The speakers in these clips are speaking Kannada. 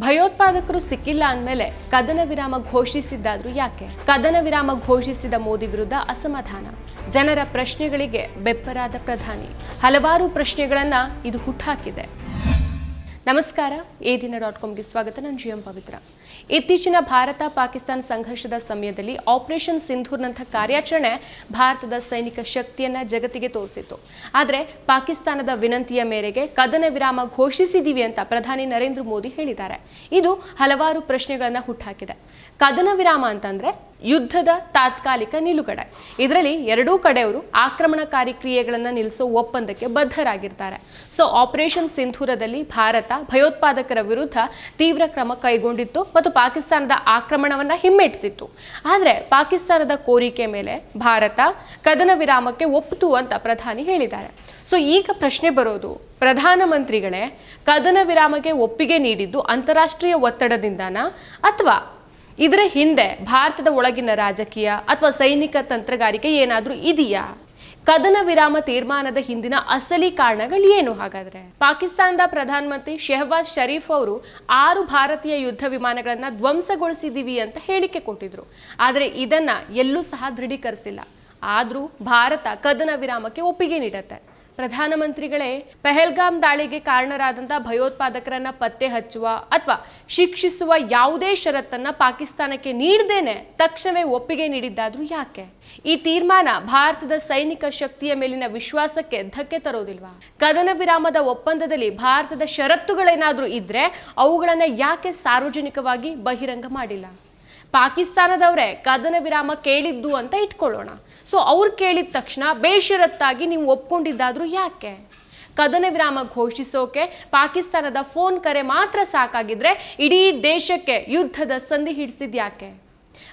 ಭಯೋತ್ಪಾದಕರು ಸಿಕ್ಕಿಲ್ಲ ಅಂದಮೇಲೆ ಕದನ ವಿರಾಮ ಘೋಷಿಸಿದ್ದಾದ್ರೂ ಯಾಕೆ? ಕದನ ವಿರಾಮ ಘೋಷಿಸಿದ ಮೋದಿ ವಿರುದ್ಧ ಅಸಮಾಧಾನ. ಜನರ ಪ್ರಶ್ನೆಗಳಿಗೆ ಬೆಪ್ಪರಾದ ಪ್ರಧಾನಿ. ಹಲವಾರು ಪ್ರಶ್ನೆಗಳನ್ನ ಇದು ಹುಟ್ಟಾಕಿದೆ ನಮಸ್ಕಾರ. ಎ ದಿನ ಡಾಟ್ ಕಾಮ್ಗೆ ಸ್ವಾಗತ. ನಾನು ಜಿ ಪವಿತ್ರ. ಇತ್ತೀಚಿನ ಭಾರತ ಪಾಕಿಸ್ತಾನ ಸಂಘರ್ಷದ ಸಮಯದಲ್ಲಿ ಆಪರೇಷನ್ ಸಿಂಧೂರ್ನಂಥ ಕಾರ್ಯಾಚರಣೆ ಭಾರತದ ಸೈನಿಕ ಶಕ್ತಿಯನ್ನ ಜಗತ್ತಿಗೆ ತೋರಿಸಿತ್ತು. ಆದರೆ ಪಾಕಿಸ್ತಾನದ ವಿನಂತಿಯ ಮೇರೆಗೆ ಕದನ ವಿರಾಮ ಘೋಷಿಸಿದೀವಿ ಅಂತ ಪ್ರಧಾನಿ ನರೇಂದ್ರ ಮೋದಿ ಹೇಳಿದ್ದಾರೆ. ಇದು ಹಲವಾರು ಪ್ರಶ್ನೆಗಳನ್ನು ಹುಟ್ಟಾಕಿದೆ ಕದನ ವಿರಾಮ ಅಂತಂದ್ರೆ ಯುದ್ಧದ ತಾತ್ಕಾಲಿಕ ನಿಲುಗಡೆ. ಇದರಲ್ಲಿ ಎರಡೂ ಕಡೆಯವರು ಆಕ್ರಮಣಕಾರಿ ಕ್ರಿಯೆಗಳನ್ನು ನಿಲ್ಲಿಸೋ ಒಪ್ಪಂದಕ್ಕೆ ಬದ್ಧರಾಗಿರ್ತಾರೆ. ಸೊ ಆಪರೇಷನ್ ಸಿಂಧೂರದಲ್ಲಿ ಭಾರತ ಭಯೋತ್ಪಾದಕರ ವಿರುದ್ಧ ತೀವ್ರ ಕ್ರಮ ಕೈಗೊಂಡಿತ್ತು ಮತ್ತು ಪಾಕಿಸ್ತಾನದ ಆಕ್ರಮಣವನ್ನು ಹಿಮ್ಮೆಟ್ಟಿಸಿತ್ತು. ಆದರೆ ಪಾಕಿಸ್ತಾನದ ಕೋರಿಕೆ ಮೇಲೆ ಭಾರತ ಕದನ ವಿರಾಮಕ್ಕೆ ಒಪ್ಪಿತು ಅಂತ ಪ್ರಧಾನಿ ಹೇಳಿದ್ದಾರೆ. ಸೊ ಈಗ ಪ್ರಶ್ನೆ ಬರೋದು, ಪ್ರಧಾನಮಂತ್ರಿಗಳೇ ಕದನ ವಿರಾಮಕ್ಕೆ ಒಪ್ಪಿಗೆ ನೀಡಿದ್ದು ಅಂತಾರಾಷ್ಟ್ರೀಯ ಒತ್ತಡದಿಂದನಾ ಅಥವಾ ಇದರ ಹಿಂದೆ ಭಾರತದ ಒಳಗಿನ ರಾಜಕೀಯ ಅಥವಾ ಸೈನಿಕ ತಂತ್ರಗಾರಿಕೆ ಏನಾದರೂ ಇದೆಯಾ? ಕದನ ವಿರಾಮ ತೀರ್ಮಾನದ ಹಿಂದಿನ ಅಸಲಿ ಕಾರಣಗಳು ಏನು ಹಾಗಾದ್ರೆ? ಪಾಕಿಸ್ತಾನದ ಪ್ರಧಾನಮಂತ್ರಿ ಶೆಹಬಾಜ್ ಶರೀಫ್ ಅವರು ಆರು ಭಾರತೀಯ ಯುದ್ಧ ವಿಮಾನಗಳನ್ನ ಧ್ವಂಸಗೊಳಿಸಿದೀವಿ ಅಂತ ಹೇಳಿಕೆ ಕೊಟ್ಟಿದ್ರು. ಆದರೆ ಇದನ್ನ ಎಲ್ಲೂ ಸಹ ದೃಢೀಕರಿಸಿಲ್ಲ. ಆದ್ರೂ ಭಾರತ ಕದನ ವಿರಾಮಕ್ಕೆ ಒಪ್ಪಿಗೆ ನೀಡತ್ತೆ. ಪ್ರಧಾನಮಂತ್ರಿಗಳೇ, ಪೆಹಲ್ಗಾಮ್ ದಾಳಿಗೆ ಕಾರಣರಾದಂಥ ಭಯೋತ್ಪಾದಕರನ್ನ ಪತ್ತೆ ಹಚ್ಚುವ ಅಥವಾ ಶಿಕ್ಷಿಸುವ ಯಾವುದೇ ಷರತ್ತನ್ನ ಪಾಕಿಸ್ತಾನಕ್ಕೆ ನೀಡದೇನೆ ತಕ್ಷಣವೇ ಒಪ್ಪಿಗೆ ನೀಡಿದ್ದಾದ್ರೂ ಯಾಕೆ? ಈ ತೀರ್ಮಾನ ಭಾರತದ ಸೈನಿಕ ಶಕ್ತಿಯ ಮೇಲಿನ ವಿಶ್ವಾಸಕ್ಕೆ ಧಕ್ಕೆ ತರೋದಿಲ್ವಾ? ಕದನ ವಿರಾಮದ ಒಪ್ಪಂದದಲ್ಲಿ ಭಾರತದ ಷರತ್ತುಗಳೇನಾದ್ರೂ ಇದ್ರೆ ಅವುಗಳನ್ನ ಯಾಕೆ ಸಾರ್ವಜನಿಕವಾಗಿ ಬಹಿರಂಗ ಮಾಡಿಲ್ಲ? ಪಾಕಿಸ್ತಾನದವರೇ ಕದನ ವಿರಾಮ ಕೇಳಿದ್ದು ಅಂತ ಇಟ್ಕೊಳ್ಳೋಣ. ಸೊ ಅವ್ರು ಕೇಳಿದ ತಕ್ಷಣ ಬೇಷರತ್ತಾಗಿ ನೀವು ಒಪ್ಕೊಂಡಿದ್ದಾದ್ರೂ ಯಾಕೆ? ಕದನ ವಿರಾಮ ಘೋಷಿಸೋಕೆ, ಪಾಕಿಸ್ತಾನದ ಫೋನ್ ಕರೆ ಮಾತ್ರ ಸಾಕಾಗಿದ್ರೆ ಇಡೀ ದೇಶಕ್ಕೆ ಯುದ್ಧದ ಸಂಧಿ ಹಿಡಿಸಿದ್ ಯಾಕೆ?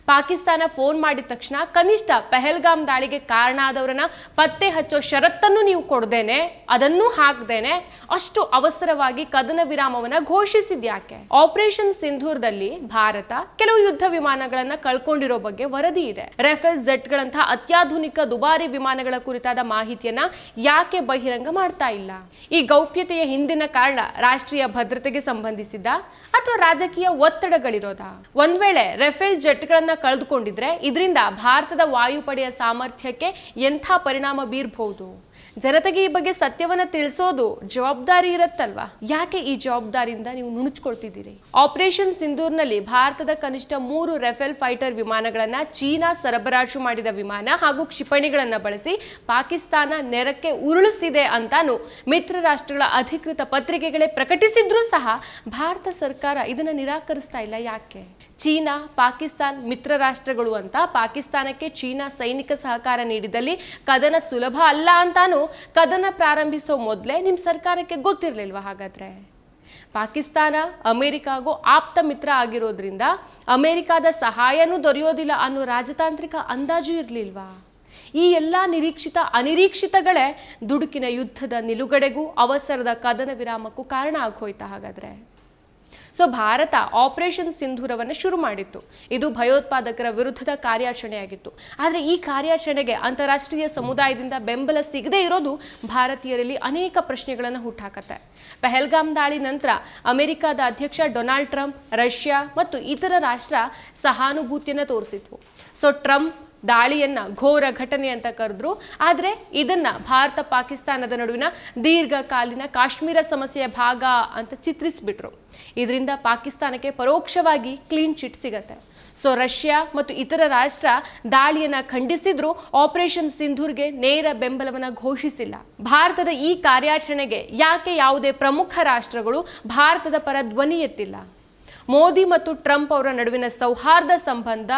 ಪಾಕಿಸ್ತಾನ ಫೋನ್ ಮಾಡಿದ ತಕ್ಷಣ ಕನಿಷ್ಠ ಪೆಹಲ್ಗಾಮ್ ದಾಳಿಗೆ ಕಾರಣ ಆದವರನ್ನ ಪತ್ತೆ ಹಚ್ಚೋ ಷರತ್ತನ್ನು ನೀವು ಕೊಡ್ದೇನೆ, ಅದನ್ನು ಹಾಕ್ದೇನೆ, ಅಷ್ಟು ಅವಸರವಾಗಿ ಕದನ ವಿರಾಮವನ್ನ ಘೋಷಿಸಿದ್ಯಾಕೆ? ಆಪರೇಷನ್ ಸಿಂಧೂರ್ದಲ್ಲಿ ಭಾರತ ಕೆಲವು ಯುದ್ಧ ವಿಮಾನಗಳನ್ನ ಕಳ್ಕೊಂಡಿರೋ ಬಗ್ಗೆ ವರದಿ ಇದೆ. ರೆಫೆಲ್ ಜೆಟ್ಗಳಂತಹ ಅತ್ಯಾಧುನಿಕ ದುಬಾರಿ ವಿಮಾನಗಳ ಕುರಿತಾದ ಮಾಹಿತಿಯನ್ನ ಯಾಕೆ ಬಹಿರಂಗ ಮಾಡ್ತಾ ಇಲ್ಲ? ಈ ಗೌಪ್ಯತೆಯ ಹಿಂದಿನ ಕಾರಣ ರಾಷ್ಟ್ರೀಯ ಭದ್ರತೆಗೆ ಸಂಬಂಧಿಸಿದ ಅಥವಾ ರಾಜಕೀಯ ಒತ್ತಡಗಳಿರೋದಾ? ಒಂದ್ ವೇಳೆ ರೆಫೇಲ್ ಜೆಟ್ಗಳನ್ನ ಕಳೆದುಕೊಂಡಿದ್ರೆ ಇದರಿಂದ ಭಾರತದ ವಾಯುಪಡೆಯ ಸಾಮರ್ಥ್ಯಕ್ಕೆ ಎಂಥ ಪರಿಣಾಮ ಬೀರ್ಬಹುದು? ಜನತೆಗೆ ಈ ಬಗ್ಗೆ ಸತ್ಯವನ್ನ ತಿಳಿಸೋದು ಜವಾಬ್ದಾರಿ ಇರುತ್ತಲ್ವಾ? ಯಾಕೆ ಈ ಜವಾಬ್ದಾರಿಯಿಂದ ನೀವು ನುಣುಚ್ಕೊಳ್ತಿದ್ದೀರಿ? ಆಪರೇಷನ್ ಸಿಂಧೂರ್ನಲ್ಲಿ ಭಾರತದ ಕನಿಷ್ಠ ಮೂರು ರೆಫೇಲ್ ಫೈಟರ್ ವಿಮಾನಗಳನ್ನ ಚೀನಾ ಸರಬರಾಜು ಮಾಡಿದ ವಿಮಾನ ಹಾಗೂ ಕ್ಷಿಪಣಿಗಳನ್ನ ಬಳಸಿ ಪಾಕಿಸ್ತಾನ ನೆರಕ್ಕೆ ಉರುಳಿಸಿದೆ ಅಂತಾನು ಮಿತ್ರ ರಾಷ್ಟ್ರಗಳ ಅಧಿಕೃತ ಪತ್ರಿಕೆಗಳೇ ಪ್ರಕಟಿಸಿದ್ರೂ ಸಹ ಭಾರತ ಸರ್ಕಾರ ಇದನ್ನ ನಿರಾಕರಿಸ್ತಾ ಇಲ್ಲ ಯಾಕೆ? ಚೀನಾ, ಪಾಕಿಸ್ತಾನ್ ಮಿತ್ರ ರಾಷ್ಟ್ರಗಳು ಅಂತ ಪಾಕಿಸ್ತಾನಕ್ಕೆ ಚೀನಾ ಸೈನಿಕ ಸಹಕಾರ ನೀಡಿದಲ್ಲಿ ಕದನ ಸುಲಭ ಅಲ್ಲ ಅಂತಾನು ಕದನ ಪ್ರಾರಂಭಿಸೋ ಮೊದಲೇ ನಿಮ್ಮ ಸರ್ಕಾರಕ್ಕೆ ಗೊತ್ತಿರಲಿಲ್ವಾ ಹಾಗಾದ್ರೆ? ಪಾಕಿಸ್ತಾನ ಅಮೆರಿಕಾಗೂ ಆಪ್ತ ಮಿತ್ರ ಆಗಿರೋದ್ರಿಂದ ಅಮೆರಿಕಾದ ಸಹಾಯನೂ ದೊರೆಯೋದಿಲ್ಲ ಅನ್ನೋ ರಾಜತಾಂತ್ರಿಕ ಅಂದಾಜು ಇರಲಿಲ್ವಾ? ಈ ಎಲ್ಲ ನಿರೀಕ್ಷಿತ ಅನಿರೀಕ್ಷಿತಗಳೇ ದುಡುಕಿನ ಯುದ್ಧದ ನಿಲುಗಡೆಗೂ ಅವಸರದ ಕದನ ವಿರಾಮಕ್ಕೂ ಕಾರಣ ಆಗೋಯ್ತಾ ಹಾಗಾದ್ರೆ? ಸೊ ಭಾರತ ಆಪರೇಷನ್ ಸಿಂಧೂರವನ್ನು ಶುರು ಮಾಡಿತ್ತು. ಇದು ಭಯೋತ್ಪಾದಕರ ವಿರುದ್ಧದ ಕಾರ್ಯಾಚರಣೆಯಾಗಿತ್ತು. ಆದರೆ ಈ ಕಾರ್ಯಾಚರಣೆಗೆ ಅಂತಾರಾಷ್ಟ್ರೀಯ ಸಮುದಾಯದಿಂದ ಬೆಂಬಲ ಸಿಗದೇ ಇರೋದು ಭಾರತೀಯರಲ್ಲಿ ಅನೇಕ ಪ್ರಶ್ನೆಗಳನ್ನು ಹುಟ್ಟಾಕತ್ತೆ ಪೆಹಲ್ಗಾಮ್ ದಾಳಿ ನಂತರ ಅಮೆರಿಕದ ಅಧ್ಯಕ್ಷ ಡೊನಾಲ್ಡ್ ಟ್ರಂಪ್, ರಷ್ಯಾ ಮತ್ತು ಇತರ ರಾಷ್ಟ್ರ ಸಹಾನುಭೂತಿಯನ್ನು ತೋರಿಸಿದ್ವು. ಸೊ ಟ್ರಂಪ್ ದಾಳಿಯನ್ನ, ಘೋರ ಘಟನೆ ಅಂತ ಕರೆದ್ರು. ಆದರೆ ಇದನ್ನ ಭಾರತ ಪಾಕಿಸ್ತಾನದ ನಡುವಿನ ದೀರ್ಘಕಾಲೀನ ಕಾಶ್ಮೀರ ಸಮಸ್ಯೆಯ ಭಾಗ ಅಂತ ಚಿತ್ರಿಸ್ಬಿಟ್ರು. ಇದರಿಂದ ಪಾಕಿಸ್ತಾನಕ್ಕೆ ಪರೋಕ್ಷವಾಗಿ ಕ್ಲೀನ್ ಚಿಟ್ ಸಿಗತ್ತೆ. ಸೊ ರಷ್ಯಾ ಮತ್ತು ಇತರ ರಾಷ್ಟ್ರ ದಾಳಿಯನ್ನ ಖಂಡಿಸಿದ್ರು ಆಪರೇಷನ್ ಸಿಂಧೂರ್ಗೆ ನೇರ ಬೆಂಬಲವನ್ನ ಘೋಷಿಸಿಲ್ಲ. ಭಾರತದ ಈ ಕಾರ್ಯಾಚರಣೆಗೆ ಯಾಕೆ ಯಾವುದೇ ಪ್ರಮುಖ ರಾಷ್ಟ್ರಗಳು ಭಾರತದ ಪರ ಧ್ವನಿ ಎತ್ತಿಲ್ಲ? ಮೋದಿ ಮತ್ತು ಟ್ರಂಪ್ ಅವರ ನಡುವಿನ ಸೌಹಾರ್ದ ಸಂಬಂಧ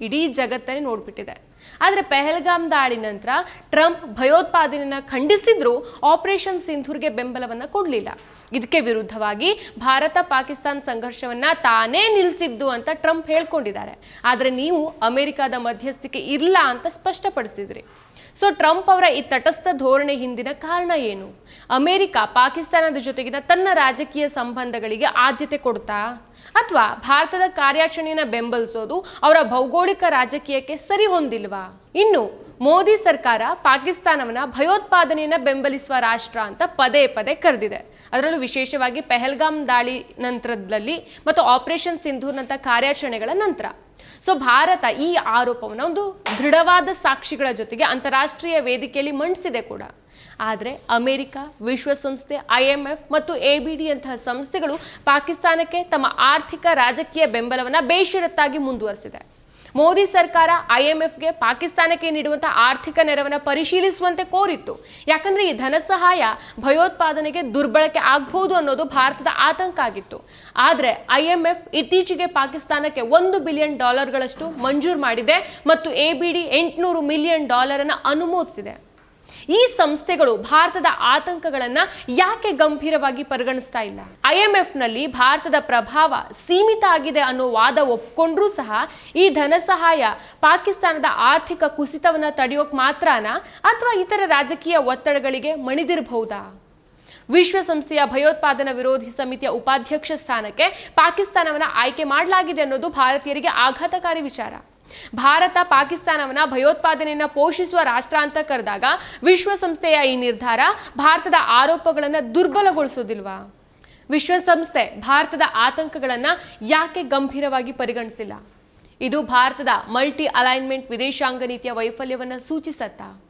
ಇಡೀ ಜಗತ್ತನ್ನೇ ನೋಡ್ಬಿಟ್ಟಿದೆ. ಆದರೆ ಪೆಹಲ್ಗಾಮ್ ದಾಳಿ ನಂತರ ಟ್ರಂಪ್ ಭಯೋತ್ಪಾದನೆಯನ್ನ ಖಂಡಿಸಿದ್ರೂ ಆಪರೇಷನ್ ಸಿಂಧೂರ್ಗೆ ಬೆಂಬಲವನ್ನ ಕೊಡಲಿಲ್ಲ. ಇದಕ್ಕೆ ವಿರುದ್ಧವಾಗಿ ಭಾರತ ಪಾಕಿಸ್ತಾನ್ ಸಂಘರ್ಷವನ್ನ ತಾನೇ ನಿಲ್ಲಿಸಿದ್ದು ಅಂತ ಟ್ರಂಪ್ ಹೇಳ್ಕೊಂಡಿದ್ದಾರೆ. ಆದರೆ ನೀವು ಅಮೆರಿಕದ ಮಧ್ಯಸ್ಥಿಕೆ ಇಲ್ಲ ಅಂತ ಸ್ಪಷ್ಟಪಡಿಸಿದ್ರಿ. ಸೊ ಟ್ರಂಪ್ ಅವರ ಈ ತಟಸ್ಥ ಧೋರಣೆ ಹಿಂದಿನ ಕಾರಣ ಏನು? ಅಮೆರಿಕ ಪಾಕಿಸ್ತಾನದ ಜೊತೆಗಿನ ತನ್ನ ರಾಜಕೀಯ ಸಂಬಂಧಗಳಿಗೆ ಆದ್ಯತೆ ಕೊಡ್ತಾ ಅಥವಾ ಭಾರತದ ಕಾರ್ಯಾಚರಣೆಯನ್ನು ಬೆಂಬಲಿಸೋದು ಅವರ ಭೌಗೋಳಿಕ ರಾಜಕೀಯಕ್ಕೆ ಸರಿ ಹೊಂದಿಲ್ವಾ? ಇನ್ನು ಮೋದಿ ಸರ್ಕಾರ ಪಾಕಿಸ್ತಾನವನ್ನ ಭಯೋತ್ಪಾದನೆಯನ್ನು ಬೆಂಬಲಿಸುವ ರಾಷ್ಟ್ರ ಅಂತ ಪದೇ ಪದೇ ಕರೆದಿದೆ. ಅದರಲ್ಲೂ ವಿಶೇಷವಾಗಿ ಪೆಹಲ್ಗಾಮ್ ದಾಳಿ ನಂತರದಲ್ಲಿ ಮತ್ತು ಆಪರೇಷನ್ ಸಿಂಧೂರ್ನಂಥ ಕಾರ್ಯಾಚರಣೆಗಳ ನಂತರ. ಸೊ ಭಾರತ ಈ ಆರೋಪವನ್ನು ಒಂದು ದೃಢವಾದ ಸಾಕ್ಷಿಗಳ ಜೊತೆಗೆ ಅಂತಾರಾಷ್ಟ್ರೀಯ ವೇದಿಕೆಯಲ್ಲಿ ಮಂಡಿಸಿದೆ ಕೂಡ. ಆದರೆ ಅಮೆರಿಕ, ವಿಶ್ವಸಂಸ್ಥೆ ಐ ಎಂ ಎಫ್ ಮತ್ತು ಎ ಬಿ ಡಿ ಅಂತಹ ಸಂಸ್ಥೆಗಳು ಪಾಕಿಸ್ತಾನಕ್ಕೆ ತಮ್ಮ ಆರ್ಥಿಕ ರಾಜಕೀಯ ಬೆಂಬಲವನ್ನು ಬೇಷರತ್ತಾಗಿ ಮುಂದುವರೆಸಿದೆ. ಮೋದಿ ಸರ್ಕಾರ ಐಎಂಎಫ್ಗೆ ಪಾಕಿಸ್ತಾನಕ್ಕೆ ನೀಡುವಂತಹ ಆರ್ಥಿಕ ನೆರವನ್ನು ಪರಿಶೀಲಿಸುವಂತೆ ಕೋರಿತ್ತು. ಯಾಕಂದ್ರೆ ಈ ಧನ ಸಹಾಯ ಭಯೋತ್ಪಾದನೆಗೆ ದುರ್ಬಳಕೆ ಆಗಬಹುದು ಅನ್ನೋದು ಭಾರತದ ಆತಂಕ ಆಗಿತ್ತು. ಆದರೆ ಐಎಂಎಫ್ ಇತ್ತೀಚೆಗೆ ಪಾಕಿಸ್ತಾನಕ್ಕೆ ಒಂದು ಬಿಲಿಯನ್ ಡಾಲರ್ಗಳಷ್ಟು ಮಂಜೂರು ಮಾಡಿದೆ ಮತ್ತು ಎ ಬಿ ಡಿ ಎಂಟುನೂರು ಮಿಲಿಯನ್ ಡಾಲರ್ ಅನ್ನು ಅನುಮೋದಿಸಿದೆ. ಈ ಸಂಸ್ಥೆಗಳು ಭಾರತದ ಆತಂಕಗಳನ್ನ ಯಾಕೆ ಗಂಭೀರವಾಗಿ ಪರಿಗಣಿಸ್ತಾ ಇಲ್ಲ? ಐಎಂಎಫ್ನಲ್ಲಿ ಭಾರತದ ಪ್ರಭಾವ ಸೀಮಿತ ಆಗಿದೆ ಅನ್ನೋ ವಾದ ಒಪ್ಕೊಂಡ್ರೂ ಸಹ ಈ ಧನ ಸಹಾಯ ಪಾಕಿಸ್ತಾನದ ಆರ್ಥಿಕ ಕುಸಿತವನ್ನ ತಡೆಯೋಕ್ ಮಾತ್ರನಾ ಅಥವಾ ಇತರ ರಾಜಕೀಯ ಒತ್ತಡಗಳಿಗೆ ಮಣಿದಿರಬಹುದಾ? ವಿಶ್ವಸಂಸ್ಥೆಯ ಭಯೋತ್ಪಾದನಾ ವಿರೋಧಿ ಸಮಿತಿಯ ಉಪಾಧ್ಯಕ್ಷ ಸ್ಥಾನಕ್ಕೆ ಪಾಕಿಸ್ತಾನವನ್ನು ಆಯ್ಕೆ ಮಾಡಲಾಗಿದೆ ಅನ್ನೋದು ಭಾರತೀಯರಿಗೆ ಆಘಾತಕಾರಿ ವಿಚಾರ. ಭಾರತ ಪಾಕಿಸ್ತಾನವನ್ನ ಭಯೋತ್ಪಾದನೆಯನ್ನು ಪೋಷಿಸುವ ರಾಷ್ಟ್ರ ಅಂತ ಕರೆದಾಗ ವಿಶ್ವಸಂಸ್ಥೆಯ ಈ ನಿರ್ಧಾರ ಭಾರತದ ಆರೋಪಗಳನ್ನು ದುರ್ಬಲಗೊಳಿಸೋದಿಲ್ವಾ? ವಿಶ್ವಸಂಸ್ಥೆ ಭಾರತದ ಆತಂಕಗಳನ್ನು ಯಾಕೆ ಗಂಭೀರವಾಗಿ ಪರಿಗಣಿಸಿಲ್ಲ? ಇದು ಭಾರತದ ಮಲ್ಟಿ ಅಲೈನ್ಮೆಂಟ್ ವಿದೇಶಾಂಗ ನೀತಿಯ ವೈಫಲ್ಯವನ್ನು ಸೂಚಿಸತ್ತಾ?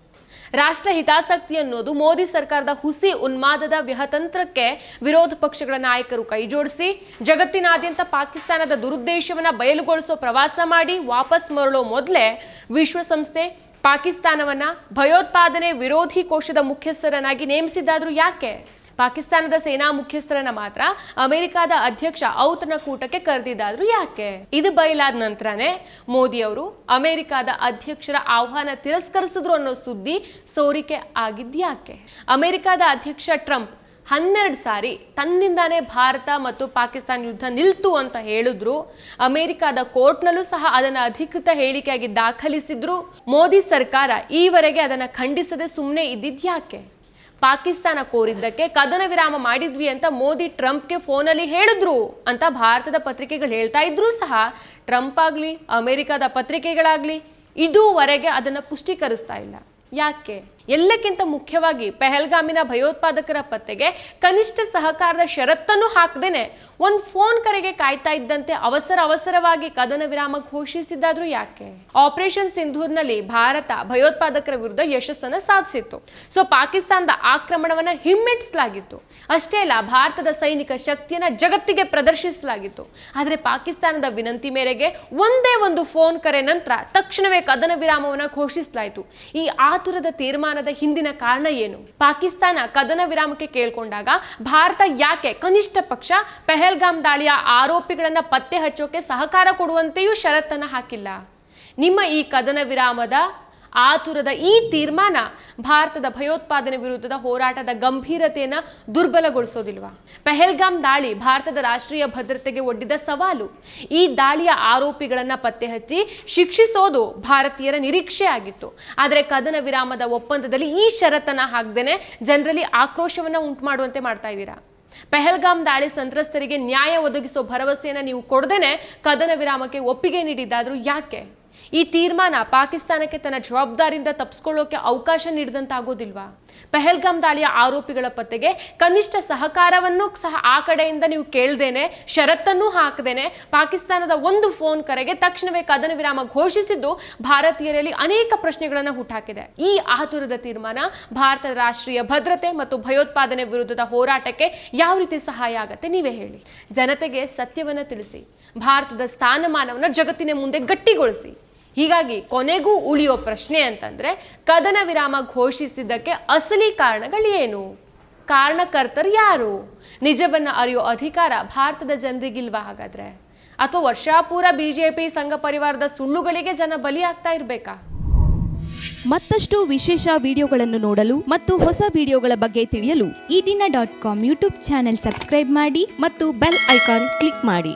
ರಾಷ್ಟ್ರ ಹಿತಾಸಕ್ತಿ ಅನ್ನೋದು ಮೋದಿ ಸರ್ಕಾರದ ಹುಸಿ ಉನ್ಮಾದದ ವ್ಯಹತಂತ್ರಕ್ಕೆ ವಿರೋಧ ಪಕ್ಷಗಳ ನಾಯಕರು ಕೈಜೋಡಿಸಿ ಜಗತ್ತಿನಾದ್ಯಂತ ಪಾಕಿಸ್ತಾನದ ದುರುದ್ದೇಶವನ್ನ ಬಯಲುಗೊಳಿಸೋ ಪ್ರವಾಸ ಮಾಡಿ ವಾಪಸ್ ಮರಳೋ ಮೊದಲೇ ವಿಶ್ವಸಂಸ್ಥೆ ಪಾಕಿಸ್ತಾನವನ್ನ ಭಯೋತ್ಪಾದನೆ ವಿರೋಧಿ ಕೋಶದ ಮುಖ್ಯಸ್ಥರನ್ನಾಗಿ ನೇಮಿಸಿದ್ದಾದ್ರೂ ಯಾಕೆ? ಪಾಕಿಸ್ತಾನದ ಸೇನಾ ಮುಖ್ಯಸ್ಥರನ್ನ ಮಾತ್ರ ಅಮೆರಿಕದ ಅಧ್ಯಕ್ಷ ಔತಣಕೂಟಕ್ಕೆ ಕರೆದಿದ್ದಾದ್ರು ಯಾಕೆ? ಇದು ಬಯಲಾದ ನಂತರನೇ ಮೋದಿ ಅವರು ಅಮೆರಿಕದ ಅಧ್ಯಕ್ಷರ ಆಹ್ವಾನ ತಿರಸ್ಕರಿಸಿದ್ರು ಅನ್ನೋ ಸುದ್ದಿ ಸೋರಿಕೆ ಆಗಿದ್ಯಾಕೆ ಅಮೆರಿಕದ ಅಧ್ಯಕ್ಷ ಟ್ರಂಪ್ ಹನ್ನೆರಡು ಸಾರಿ ತನ್ನಿಂದಾನೇ ಭಾರತ ಮತ್ತು ಪಾಕಿಸ್ತಾನ ಯುದ್ಧ ನಿಲ್ತು ಅಂತ ಹೇಳಿದ್ರು. ಅಮೆರಿಕದ ಕೋರ್ಟ್ನಲ್ಲೂ ಸಹ ಅದನ್ನು ಅಧಿಕೃತ ಹೇಳಿಕೆಯಾಗಿ ದಾಖಲಿಸಿದ್ರು. ಮೋದಿ ಸರ್ಕಾರ ಈವರೆಗೆ ಅದನ್ನು ಖಂಡಿಸದೆ ಸುಮ್ಮನೆ ಇದ್ದಿದ್ಯಾಕೆ ಪಾಕಿಸ್ತಾನ ಕೋರಿದ್ದಕ್ಕೆ ಕದನ ವಿರಾಮ ಮಾಡಿದ್ವಿ ಅಂತ ಮೋದಿ ಟ್ರಂಪ್ಗೆ ಫೋನಲ್ಲಿ ಹೇಳಿದ್ರು ಅಂತ ಭಾರತದ ಪತ್ರಿಕೆಗಳು ಹೇಳ್ತಾ ಇದ್ರೂ ಸಹ ಟ್ರಂಪ್ ಆಗಲಿ, ಅಮೆರಿಕದ ಪತ್ರಿಕೆಗಳಾಗಲಿ, ಇದುವರೆಗೆ ಅದನ್ನು ಪುಷ್ಟೀಕರಿಸ್ತಾ ಇಲ್ಲ. ಯಾಕೆ? ಎಲ್ಲಕ್ಕಿಂತ ಮುಖ್ಯವಾಗಿ ಪೆಹಲ್ಗಾಮಿನ ಭಯೋತ್ಪಾದಕರ ಪತ್ತೆಗೆ ಕನಿಷ್ಠ ಸಹಕಾರದ ಷರತ್ತನ್ನು ಹಾಕದೇನೆ ಒಂದು ಫೋನ್ ಕರೆಗೆ ಕಾಯ್ತಾ ಇದ್ದಂತೆ ಅವಸರ ಅವಸರವಾಗಿ ಕದನ ವಿರಾಮ ಘೋಷಿಸಿದ್ದಾದ್ರೂ ಯಾಕೆ? ಆಪರೇಷನ್ ಸಿಂಧೂರ್ನಲ್ಲಿ ಭಾರತ ಭಯೋತ್ಪಾದಕರ ವಿರುದ್ಧ ಯಶಸ್ಸನ್ನ ಸಾಧಿಸಿತ್ತು. ಸೊ, ಪಾಕಿಸ್ತಾನದ ಆಕ್ರಮಣವನ್ನ ಹಿಮ್ಮೆಟ್ಟಿಸಲಾಗಿತ್ತು. ಅಷ್ಟೇ ಅಲ್ಲ, ಭಾರತದ ಸೈನಿಕ ಶಕ್ತಿಯನ್ನ ಜಗತ್ತಿಗೆ ಪ್ರದರ್ಶಿಸಲಾಗಿತ್ತು. ಆದರೆ ಪಾಕಿಸ್ತಾನದ ವಿನಂತಿ ಮೇರೆಗೆ ಒಂದೇ ಒಂದು ಫೋನ್ ಕರೆ ನಂತರ ತಕ್ಷಣವೇ ಕದನ ವಿರಾಮವನ್ನ ಘೋಷಿಸಲಾಯಿತು. ಈ ಆತುರದ ತೀರ್ಮಾನದ ಹಿಂದಿನ ಕಾರಣ ಏನು? ಪಾಕಿಸ್ತಾನ ಕದನ ವಿರಾಮಕ್ಕೆ ಕೇಳ್ಕೊಂಡಾಗ ಭಾರತ ಯಾಕೆ ಕನಿಷ್ಠ ಪಕ್ಷ ಪೆಹಲ್ಗಾಮ್ ದಾಳಿಯ ಆರೋಪಿಗಳನ್ನ ಪತ್ತೆ ಹಚ್ಚೋಕೆ ಸಹಕಾರ ಕೊಡುವಂತೆಯೂ ಷರತ್ತನ್ನು ಹಾಕಿಲ್ಲ? ನಿಮ್ಮ ಈ ಕದನ ವಿರಾಮದ ಆತುರದ ಈ ತೀರ್ಮಾನ ಭಾರತದ ಭಯೋತ್ಪಾದನೆ ವಿರುದ್ಧದ ಹೋರಾಟದ ಗಂಭೀರತೆಯನ್ನ ದುರ್ಬಲಗೊಳಿಸೋದಿಲ್ವಾ? ಪೆಹಲ್ಗಾಮ್ ದಾಳಿ ಭಾರತದ ರಾಷ್ಟ್ರೀಯ ಭದ್ರತೆಗೆ ಒಡ್ಡಿದ ಸವಾಲು. ಈ ದಾಳಿಯ ಆರೋಪಿಗಳನ್ನ ಪತ್ತೆ ಹಚ್ಚಿ ಶಿಕ್ಷಿಸೋದು ಭಾರತೀಯರ ನಿರೀಕ್ಷೆ ಆಗಿತ್ತು. ಆದರೆ ಕದನ ವಿರಾಮದ ಒಪ್ಪಂದದಲ್ಲಿ ಈ ಷರತ್ತನ್ನ ಹಾಕ್ದೇನೆ ಜನರಲ್ಲಿ ಆಕ್ರೋಶವನ್ನ ಉಂಟು ಮಾಡುವಂತೆ ಮಾಡ್ತಾ ಇದ್ದೀರಾ? ಪೆಹಲ್ಗಾಮ್ ದಾಳಿ ಸಂತ್ರಸ್ತರಿಗೆ ನ್ಯಾಯ ಒದಗಿಸೋ ಭರವಸೆಯನ್ನು ನೀವು ಕೊಡದೇನೆ ಕದನ ವಿರಾಮಕ್ಕೆ ಒಪ್ಪಿಗೆ ನೀಡಿದ್ದಾದ್ರೂ ಯಾಕೆ? ಈ ತೀರ್ಮಾನ ಪಾಕಿಸ್ತಾನಕ್ಕೆ ತನ್ನ ಜವಾಬ್ದಾರಿಯಿಂದ ತಪ್ಪಿಸ್ಕೊಳ್ಳೋಕೆ ಅವಕಾಶ ನೀಡಿದಂತಾಗೋದಿಲ್ವಾ? ಪೆಹಲ್ಗಾಮ್ ದಾಳಿಯ ಆರೋಪಿಗಳ ಪತ್ತೆಗೆ ಕನಿಷ್ಠ ಸಹಕಾರವನ್ನು ಸಹ ಆ ಕಡೆಯಿಂದ ನೀವು ಕೇಳ್ದೇನೆ, ಷರತ್ತನ್ನು ಹಾಕದೇನೆ ಪಾಕಿಸ್ತಾನದ ಒಂದು ಫೋನ್ ಕರೆಗೆ ತಕ್ಷಣವೇ ಕದನ ವಿರಾಮ ಘೋಷಿಸಿದ್ದು ಭಾರತೀಯರಲ್ಲಿ ಅನೇಕ ಪ್ರಶ್ನೆಗಳನ್ನು ಹುಟ್ಟಾಕಿದೆ ಈ ಆತುರದ ತೀರ್ಮಾನ ಭಾರತದ ರಾಷ್ಟ್ರೀಯ ಭದ್ರತೆ ಮತ್ತು ಭಯೋತ್ಪಾದನೆ ವಿರುದ್ಧದ ಹೋರಾಟಕ್ಕೆ ಯಾವ ರೀತಿ ಸಹಾಯ ಆಗತ್ತೆ ನೀವೇ ಹೇಳಿ. ಜನತೆಗೆ ಸತ್ಯವನ್ನ ತಿಳಿಸಿ, ಭಾರತದ ಸ್ಥಾನಮಾನವನ್ನು ಜಗತ್ತಿನ ಮುಂದೆ ಗಟ್ಟಿಗೊಳಿಸಿ. ಹೀಗಾಗಿ ಕೊನೆಗೂ ಉಳಿಯೋ ಪ್ರಶ್ನೆ ಅಂತಂದ್ರೆ, ಕದನ ವಿರಾಮ ಘೋಷಿಸಿದ್ದಕ್ಕೆ ಅಸಲಿ ಕಾರಣಗಳೇನು? ಕಾರಣಕರ್ತರು ಯಾರು? ನಿಜವನ್ನು ಅರಿಯೋ ಅಧಿಕಾರ ಭಾರತದ ಜನರಿಗಿಲ್ವಾ ಹಾಗಾದ್ರೆ? ಅಥವಾ ವರ್ಷಾಪೂರ ಬಿಜೆಪಿ ಸಂಘ ಪರಿವಾರದ ಸುಳ್ಳುಗಳಿಗೆ ಜನ ಬಲಿಯಾಗ್ತಾ ಇರಬೇಕಾ? ಮತ್ತಷ್ಟು ವಿಶೇಷ ವಿಡಿಯೋಗಳನ್ನು ನೋಡಲು ಮತ್ತು ಹೊಸ ವಿಡಿಯೋಗಳ ಬಗ್ಗೆ ತಿಳಿಯಲು ಈ ದಿನ dot com YouTube channel subscribe ಮಾಡಿ ಮತ್ತು ಬೆಲ್ ಐಕಾನ್ ಕ್ಲಿಕ್ ಮಾಡಿ.